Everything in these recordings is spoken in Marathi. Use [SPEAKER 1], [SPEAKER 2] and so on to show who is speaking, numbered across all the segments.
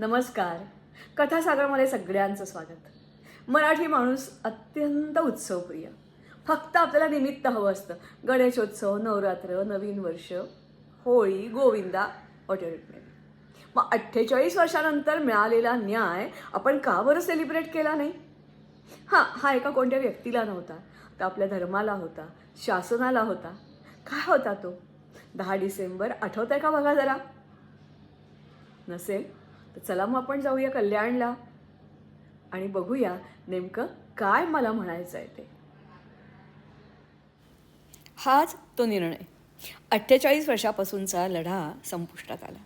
[SPEAKER 1] नमस्कार. कथासागरमध्ये सगळ्यांचं स्वागत. मराठी माणूस अत्यंत उत्सवप्रिय. फक्त आपल्याला निमित्त हवं असतं. गणेशोत्सव नवरात्र नवीन वर्ष होळी गोविंदा वॉटेवर इट मग अठ्ठेचाळीस वर्षानंतर मिळालेला न्याय आपण का बरं सेलिब्रेट केला नाही? हां हा एका कोणत्या व्यक्तीला नव्हता. तर आपल्या धर्माला होता शासनाला होता. काय होता तो? दहा डिसेंबर आठवत आहे का बघा जरा? नसेल? चला मग आपण जाऊया कल्याणला. आणि बघूया नेमकं काय मला म्हणायचं आहे ते. हाच तो निर्णय. अठ्ठेचाळीस वर्षापासूनचा लढा संपुष्टात आला.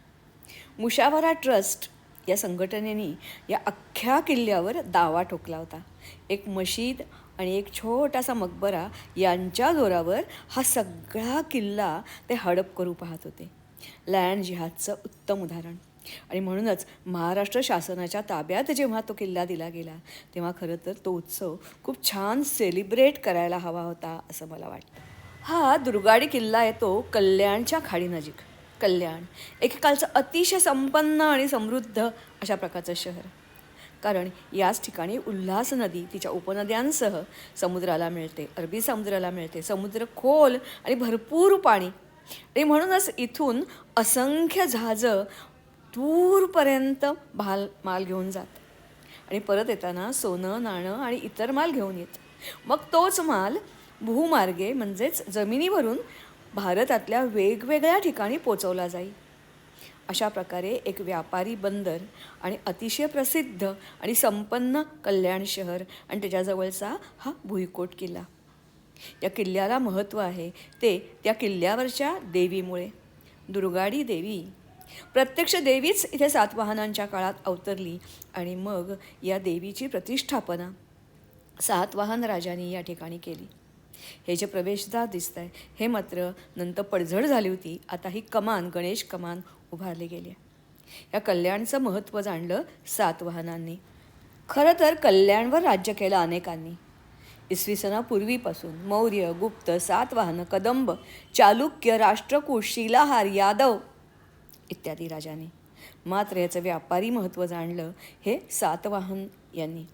[SPEAKER 1] मुशावरा ट्रस्ट या संघटनेने या अख्ख्या किल्ल्यावर दावा ठोकला होता. एक मशीद आणि एक छोटासा मकबरा यांच्या जोरावर हा सगळा किल्ला ते हडप करू पाहत होते. लँड जिहादचं उत्तम उदाहरण. आणि म्हणूनच महाराष्ट्र शासनाच्या ताब्यात जेव्हा तो किल्ला दिला गेला तेव्हा खरं तर तो उत्सव खूप छान सेलिब्रेट करायला हवा होता असं मला वाटतं. हा दुर्गाडी किल्ला येतो कल्याणच्या खाडीनजीक कल्याण एकेकालचं अतिशय संपन्न आणि समृद्ध अशा प्रकारचं शहर. कारण याच ठिकाणी उल्हास नदी तिच्या उपनद्यांसह समुद्राला मिळते अरबी समुद्राला मिळते समुद्र खोल आणि भरपूर पाणी. आणि म्हणूनच इथून असंख्य जहाजं दूरपर्यंत भाल माल घेऊन जात. आणि परत येताना सोनं नाणं आणि इतर माल घेऊन येत. मग तोच माल भूमार्गे म्हणजेच जमिनीवरून भारतातल्या वेगवेगळ्या ठिकाणी पोचवला जाईल. अशा प्रकारे एक व्यापारी बंदर आणि अतिशय प्रसिद्ध आणि संपन्न कल्याण शहर आणि त्याच्याजवळचा हा भुईकोट किल्ला. या किल्ल्याला महत्त्व आहे ते त्या किल्ल्यावरच्या देवीमुळे. दुर्गाडी देवी प्रत्यक्ष देवीच इथे सातवाहनांच्या काळात अवतरली आणि मग या देवीची प्रतिष्ठापना सातवाहन राजांनी या ठिकाणी केली. हे जे प्रवेशद्वार दिसत आहे हे मात्र नंतर पडझड झाली होती. आता ही कमान गणेश कमान उभारली गेली आहे. या कल्याणचं महत्त्व जाणलं सातवाहनांनी खरं तर कल्याणवर राज्य केलं अनेकांनी. इसवी सणापूर्वीपासून मौर्य गुप्त सातवाहन कदंब चालुक्य राष्ट्रकूट शिलाहार यादव इत्यादी राजांनी. मात्र याचं व्यापारी महत्त्व जाणलं हे सातवाहन यांनी.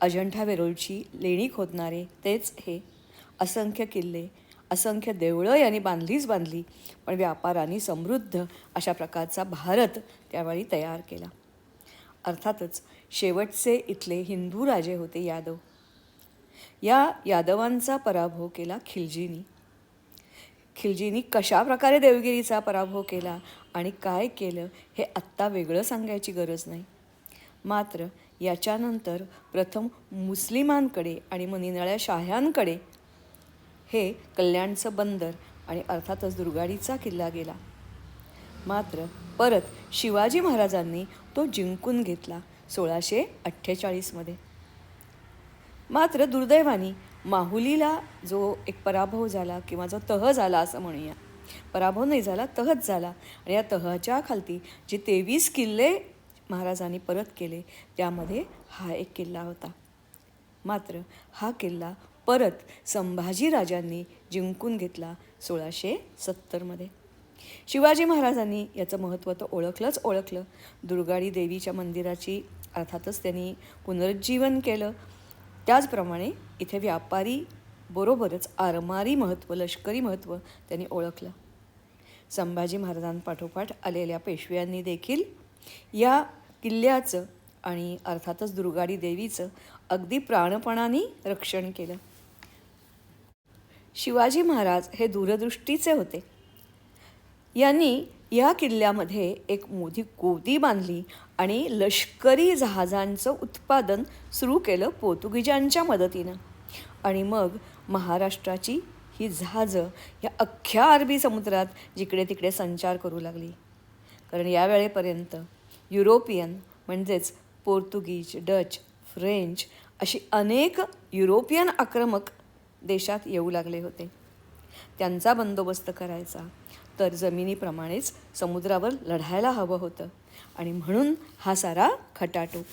[SPEAKER 1] अजंठा वेरूळची लेणी खोदणारे तेच हे. असंख्य किल्ले असंख्य देवळं यांनी बांधलीच बांधली पण व्यापाराने समृद्ध अशा प्रकारचा भारत त्यावेळी तयार केला. अर्थातच शेवटचे इथले हिंदू राजे होते यादव. या यादवांचा पराभव केला खिलजीनी. खिलजीनी कशा प्रकारे देवगिरीचा पराभव केला आणि काय केलं हे आत्ता वेगळं सांगायची गरज नाही. मात्र याच्यानंतर प्रथम मुस्लिमांकडे आणि मनिनाळ्या शाह्यांकडे हे कल्याणचं बंदर आणि अर्थातच दुर्गाडीचा किल्ला गेला. मात्र परत शिवाजी महाराजांनी तो जिंकून घेतला सोळाशे अठ्ठेचाळीसमध्ये. मात्र दुर्दैवानी माहुलीला जो एक पराभव झाला किंवा जो तह झाला असं म्हणूया. पराभव नाही झाला तहच झाला. आणि या तहाच्या खालती जे तेवीस किल्ले महाराजांनी परत केले त्यामध्ये हा एक किल्ला होता. मात्र हा किल्ला परत संभाजीराजांनी जिंकून घेतला सोळाशे सत्तरमध्ये शिवाजी महाराजांनी याचं महत्त्व तर ओळखलंच ओळखलं. दुर्गाडी देवीच्या मंदिराची अर्थातच त्यांनी पुनरुज्जीवन केलं. त्याचप्रमाणे इथे व्यापारी बरोबरच आरमारी महत्त्व लष्करी महत्त्व त्यांनी ओळखलं. संभाजी महाराजांपाठोपाठ आलेल्या पेशव्यांनी देखील या किल्ल्याचं आणि अर्थातच दुर्गाडी देवीचं अगदी प्राणपणाने रक्षण केलं. शिवाजी महाराज हे दूरदृष्टीचे होते. यांनी या किल्ल्यामध्ये एक मोठी गोदी बांधली आणि लष्करी जहाजांचं उत्पादन सुरू केलं पोर्तुगीजांच्या मदतीनं. आणि मग महाराष्ट्राची ही जहाजं या अख्ख्या अरबी समुद्रात जिकडे तिकडे संचार करू लागली. कारण यावेळेपर्यंत युरोपियन म्हणजेच पोर्तुगीज डच फ्रेंच अशी अनेक युरोपियन आक्रमक देशात येऊ लागले होते. त्यांचा बंदोबस्त करायचा तर जमिनीप्रमाणेच समुद्रावर लढायला हवं होतं. आणि म्हणून हा सारा खटाटोप.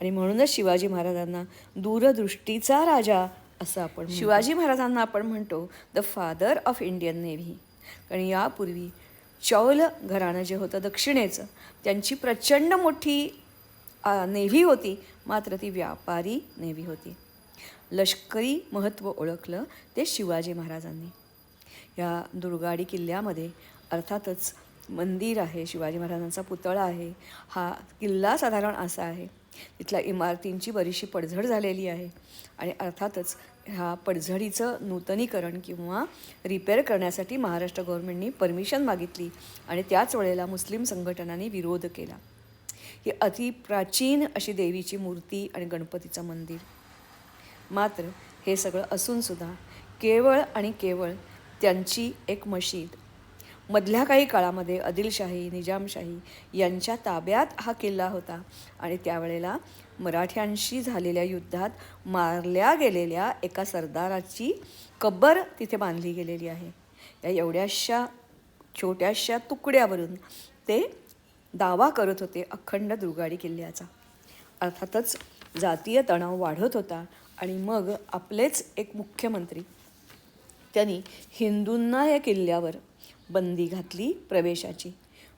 [SPEAKER 1] आणि म्हणूनच शिवाजी महाराजांना दूरदृष्टीचा राजा असं आपण शिवाजी महाराजांना आपण म्हणतो the father of Indian navy कारण यापूर्वी चौल घराणं जे होतं दक्षिणेचं त्यांची प्रचंड मोठी नेव्ही होती. मात्र ती व्यापारी नेव्ही होती. लष्करी महत्त्व ओळखलं ते शिवाजी महाराजांनी. या दुर्गाडी किल्ल्यामध्ये अर्थातच मंदिर आहे शिवाजी महाराजांचा पुतळा आहे हा किल्ला साधारण असा आहे. तिथल्या इमारतींची बरीचशी पडझड झालेली आहे आणि अर्थातच ह्या पडझडीचं नूतनीकरण किंवा रिपेअर करण्यासाठी महाराष्ट्र गव्हर्नमेंटनी परमिशन मागितली आणि त्याच वेळेला मुस्लिम संघटनांनी विरोध केला. ही अति प्राचीन अशी देवीची मूर्ती आणि गणपतीचं मंदिर. मात्र हे सगळं असूनसुद्धा केवळ आणि केवळ त्यांची एक मशीद मधल्या काही काळामध्ये आदिलशाही निजामशाही यांच्या ताब्यात हा किल्ला होता आणि त्यावेळेला मराठ्यांशी झालेल्या युद्धात मारल्या गेलेल्या एका सरदाराची कब्बर तिथे बांधली गेलेली आहे. या एवढ्याशा छोट्याशा तुकड्यावरून ते दावा करत होते अखंड दुर्गाडी किल्ल्याचा. अर्थातच जातीय तणाव वाढत होता आणि मग आपलेच एक मुख्यमंत्री त्यांनी हिंदूंना या किल्ल्यावर बंदी घातली प्रवेशाची.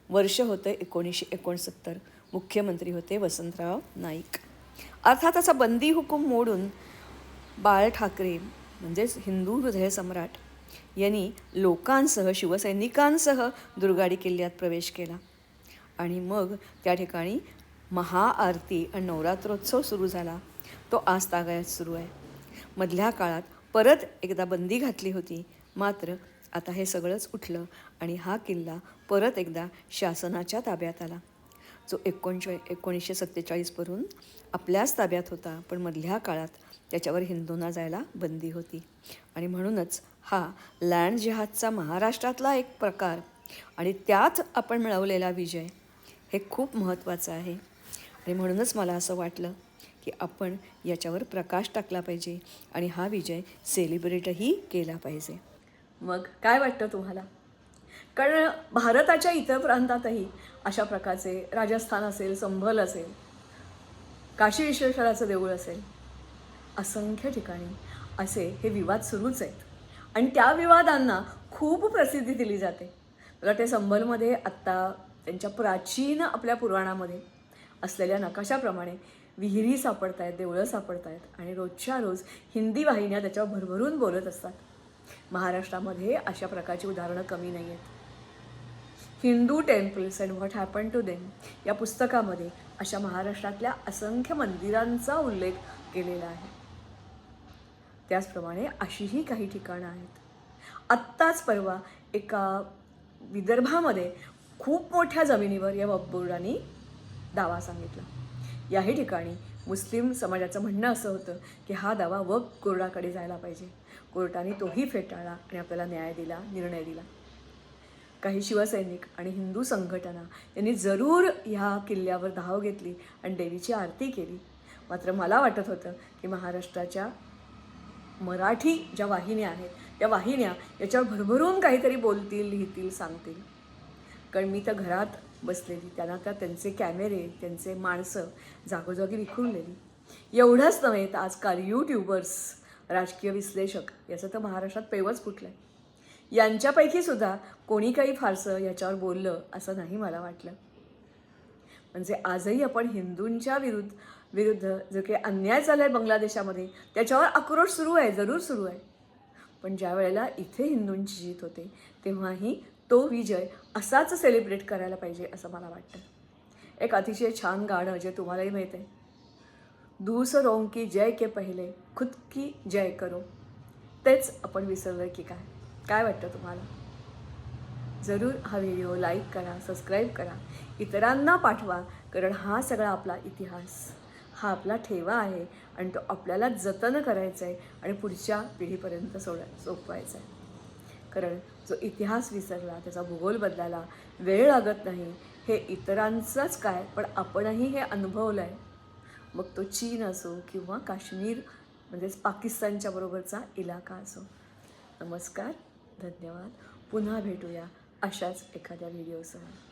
[SPEAKER 1] वर्ष होतं एकोणीसशे एकोणसत्तर. मुख्यमंत्री होते वसंतराव नाईक. अर्थात असा बंदी हुकूम मोडून बाळ ठाकरे म्हणजेच हिंदू हृदय सम्राट यांनी लोकांसह शिवसैनिकांसह दुर्गाडी किल्ल्यात प्रवेश केला. आणि मग त्या ठिकाणी महाआरती आणि नवरात्रोत्सव सुरू झाला. तो आज तागायत सुरू आहे. मधल्या काळात परत एकदा बंदी घातली होती. मात्र आता हे सगळंच उठलं आणि हा किल्ला परत एकदा शासनाच्या ताब्यात आला. जो एकोणचाळी एकोणीसशे सत्तेचाळीसवरून आपल्याच ताब्यात होता पण मधल्या काळात त्याच्यावर हिंदूंना जायला बंदी होती. आणि म्हणूनच हा लँड जिहादचा महाराष्ट्रातला एक प्रकार आणि त्यात आपण मिळवलेला विजय हे खूप महत्त्वाचं आहे. आणि म्हणूनच मला असं वाटलं की आपण याच्यावर प्रकाश टाकला पाहिजे आणि हा विजय सेलिब्रेटही केला पाहिजे. मग काय वाटतं तुम्हाला? कारण भारताच्या इतर प्रांतातही अशा प्रकारचे राजस्थान असेल संभल असेल काशी विश्वेश्वराचं देऊळ असेल असंख्य ठिकाणी असे हे विवाद सुरूच आहेत. आणि त्या विवादांना खूप प्रसिद्धी दिली जाते. तर ते संभलमध्ये आत्ता त्यांच्या प्राचीन आपल्या पुराणामध्ये असलेल्या नकाशाप्रमाणे विहिरी सापडत आहेत देवळं सापडत आहेत आणि रोजच्या रोज हिंदी वाहिन्या त्याच्यावर भरभरून बोलत असतात. महाराष्ट्रामध्ये अशा प्रकारची उदाहरणं कमी नाही आहेत. Hindu temples and what happen to them या पुस्तकामध्ये अशा महाराष्ट्रातल्या असंख्य मंदिरांचा उल्लेख केलेला आहे. त्याचप्रमाणे अशीही काही ठिकाणं आहेत. आत्ताच परवा एका विदर्भामध्ये खूप मोठ्या जमिनीवर या बबुर्डांनी दावा सांगितला. याही ठिकाणी मुस्लिम समाजाचं म्हणणं असं होतं की हा दावा वक कोर्टाकडे जायला पाहिजे. कोर्टाने तोही फेटाळला आणि आपल्याला न्याय दिला निर्णय दिला. काही शिवसैनिक आणि हिंदू संघटना यांनी जरूर ह्या किल्ल्यावर धाव घेतली आणि देवीची आरती केली. मात्र मला वाटत होतं की महाराष्ट्राच्या मराठी ज्या वाहिन्या आहेत त्या वाहिन्या याच्यावर भरभरून काहीतरी बोलतील लिहितील सांगतील. कारण मी तर घरात बसलेली. त्यांना तर त्यांचे कॅमेरे त्यांचे माणसं जागोजागी विखुरलेली. एवढंच नव्हे तर आजकाल यूट्यूबर्स राजकीय विश्लेषक याचं तर महाराष्ट्रात पेवच कुठलं आहे यांच्यापैकी सुद्धा कोणी काही फारसं याच्यावर बोललं असं नाही मला वाटलं. म्हणजे आजही आपण हिंदूंच्या विरुद्ध विरुद्ध जो काही अन्याय झाला आहे बांगलादेशामध्ये त्याच्यावर आक्रोश सुरू आहे जरूर सुरू आहे. पण ज्या वेळेला इथे हिंदूंची जीत होते तेव्हाही तो विजय असाच सेलिब्रेट करायला पाहिजे असं मला वाटतं. एक अतिशय छान गाणं जे तुम्हालाही माहीत आहे दूसरों की जय के पहिले खुद की जय करो. तेच आपण विसरलं की काय. काय वाटतं तुम्हाला? जरूर हा व्हिडिओ लाईक करा सबस्क्राईब करा. इतरांना पाठवा कारण हा सगळा आपला इतिहास हा आपला ठेवा आहे. आणि तो आपल्याला जतन करायचा आहे आणि पुढच्या पिढीपर्यंत सोड सोपवायचा आहे कारण जो इतिहास विसरला त्याचा भूगोल बदलायला वेळ लागत नाही हे इतरांचंच काय? पण आपणही हे अनुभवलं आहे मग तो चीन असो किंवा काश्मीर म्हणजेच पाकिस्तानच्या बरोबरचा इलाका असो. नमस्कार धन्यवाद. पुन्हा भेटूया अशाच एखाद्या व्हिडिओसह.